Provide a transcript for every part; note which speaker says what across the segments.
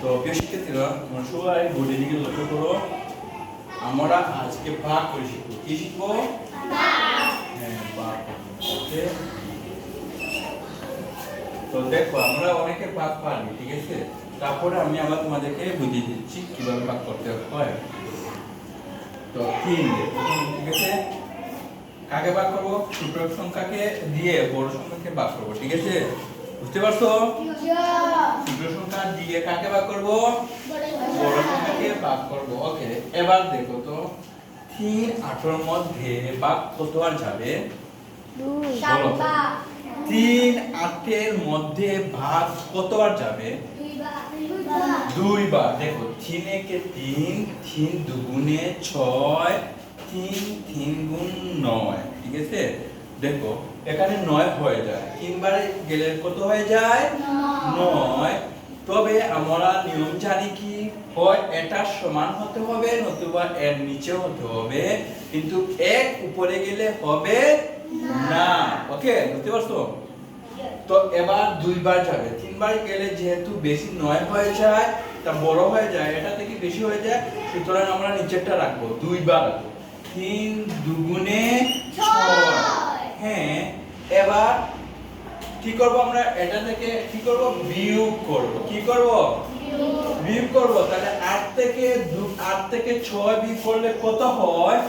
Speaker 1: তো প্রিয় শিক্ষার্থীরা, তোমরা সবাই বোর্ডের দিকে লক্ষ্য করো। আমরা আজকে ভাগ করে শিখব। কি শিখব? হ্যাঁ তো দেখো, আমরা অনেকে ভাগ পারি ঠিক আছে? তারপরে আমি আবার তোমাদেরকে বুঝিয়ে দিচ্ছি কীভাবে ভাগ করতে হয়। তো তিন ঠিক আছে? কাকে ভাগ করব? ছোট সংখ্যাকে দিয়ে বড় সংখ্যাকে ভাগ করব, ঠিক আছে? বুঝতে পারছ? ছোট সংখ্যা দিয়ে কাকে ভাগ করব? বড় সংখ্যাকে ভাগ করব। ওকে এবার দেখো তো তিন আঠারোর মধ্যে ভাগ কত আর যাবে? বলো। তিন আটের মধ্যে ভাগ কতবার যাবে? দুইবার। দেখো তিন একে তিন তিন দুগুণে ছয় তিন তিন গুণ নয় ঠিক আছে? দেখো এখানে নয় হয়ে যায়। তিনবারে গেলে কত হয়ে যায়? নয়। তবে আমরা নিয়ম জানি কি? হয় এটা সমান হতে হবে নতুবা এর নিচে হতে হবে। কিন্তু এক উপরে গেলে হবে না। ওকে? বুঝতে পারছ? তো এবার দুইবার যাবে। তিনবার গেলে যেহেতু বেশি নয় হয়ে যায় তা বড় হয়ে যায় এটা থেকে বেশি হয়ে যায় সুতরাং আমরা নিচেরটা রাখব। দুইবার রাখব। তিন দুগুণে ছয়। হ্যাঁ এবার কি করব আমরা? এটা থেকে কি করব? বিয়োগ করব। কি করব? বিয়োগ করব। তাহলে আট থেকে দু- আট থেকে ছয় বিয়োগ করলে কত হয়?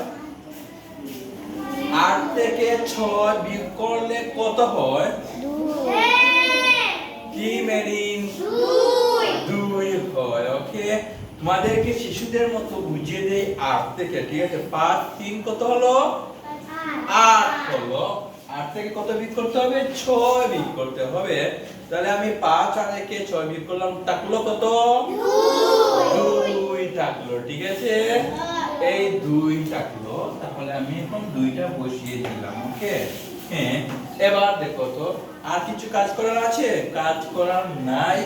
Speaker 1: আট থেকে ছয় বিয়োগ করলে কত হয়? কি মেরিন? দুই হয় ওকে? তোমাদেরকে শিশুদের মতো বুঝিয়ে দেই আট থেকে ঠিক আছে? পাঁচ তিন কত হলো? আট হলো। আট থেকে কত করতে হবে? ছয় করতে হবে। তাহলে আমি পাঁচ আর একে ছয় করলাম থাকল কত? দুই থাকল ঠিক আছে? এই দুই থাকল তাহলে আমি এখন দুইটা বসিয়ে দিলাম ওকে? হ্যাঁ এবার দেখো তো আর কিছু কাজ করার আছে? কাজ করার নাই।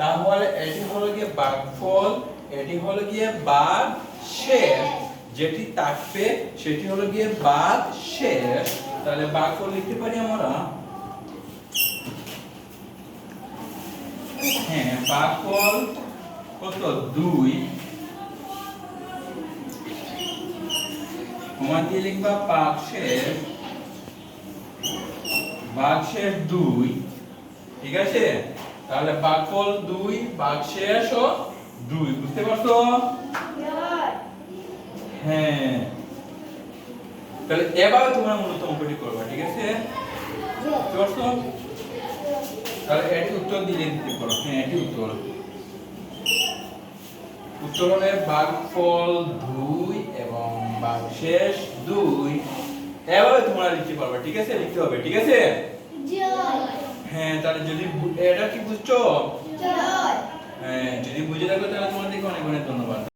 Speaker 1: তাহলে এটি হলো গিয়ে বাঘফল এটি হলো গিয়ে বাঘ শেষ। যেটি থাকবে সেটি হলো গিয়ে বাঘ শেষ। তাহলে বাঘফল লিখতে পারি আমরা? হ্যাঁ বাঘফল কত? দুই। তোমার দিয়ে লিখবা বাঘশেষ বাঘশেষ দুই। ঠিক আছে? তাহলে বাঘফল দুই বাঘশেষ ও দুই। বুঝতে পারছ? হ্যাঁ। তাহলে এবার তোমরা মূলত অঙ্কটি করবা ঠিক আছে? তাহলে এটি উত্তর দিলে দিতে পারো। হ্যাঁ এটি উত্তর। উত্তর হবে বাঘফল দুই এবং বাঘশেষ দুই। এভাবে তোমরা লিখতে পারবে ঠিক আছে? লিখতে হবে ঠিক আছে? হ্যাঁ তাহলে যদি এটা কি বুঝছ? হ্যাঁ যদি বুঝে থাকো তাহলে তোমাদেরকে অনেক অনেক ধন্যবাদ।